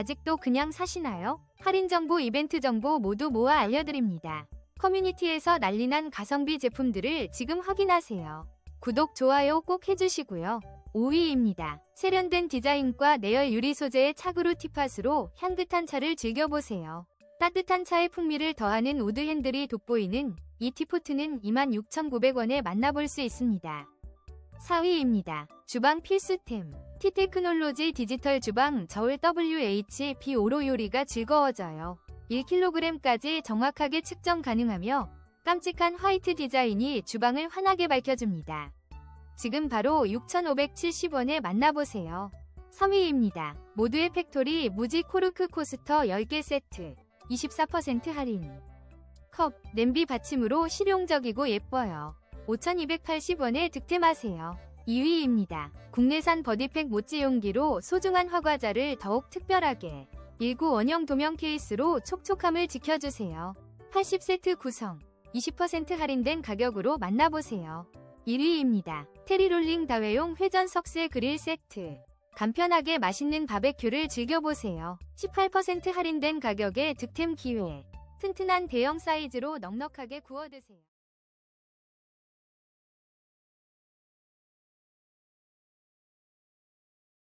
아직도 그냥 사시나요? 할인 정보, 이벤트 정보 모두 모아 알려드립니다. 커뮤니티에서 난리난 가성비 제품들을 지금 확인하세요. 구독, 좋아요 꼭 해주시고요. 5위입니다. 세련된 디자인과 내열 유리 소재의 차그루 티팟으로 향긋한 차를 즐겨보세요. 따뜻한 차의 풍미를 더하는 우드 핸들이 돋보이는 이 티포트는 26,900원에 만나볼 수 있습니다. 4위입니다. 주방 필수템. 티테크놀로지 디지털 주방 저울 WH-B5로 요리가 즐거워져요. 1kg까지 정확하게 측정 가능하며 깜찍한 화이트 디자인이 주방을 환하게 밝혀줍니다. 지금 바로 6,570원에 만나보세요. 3위입니다. 모두의 팩토리 무지 코르크 코스터 10개 세트. 24% 할인. 컵, 냄비 받침으로 실용적이고 예뻐요. 5,280원에 득템하세요. 2위입니다. 국내산 버디팩 모찌 용기로 소중한 화과자를 더욱 특별하게 19 원형 도면 케이스로 촉촉함을 지켜주세요. 80세트 구성, 20% 할인된 가격으로 만나보세요. 1위입니다. 테리롤링 다회용 회전 석쇠 그릴 세트. 간편하게 맛있는 바베큐를 즐겨보세요. 18% 할인된 가격에 득템 기회. 튼튼한 대형 사이즈로 넉넉하게 구워 드세요.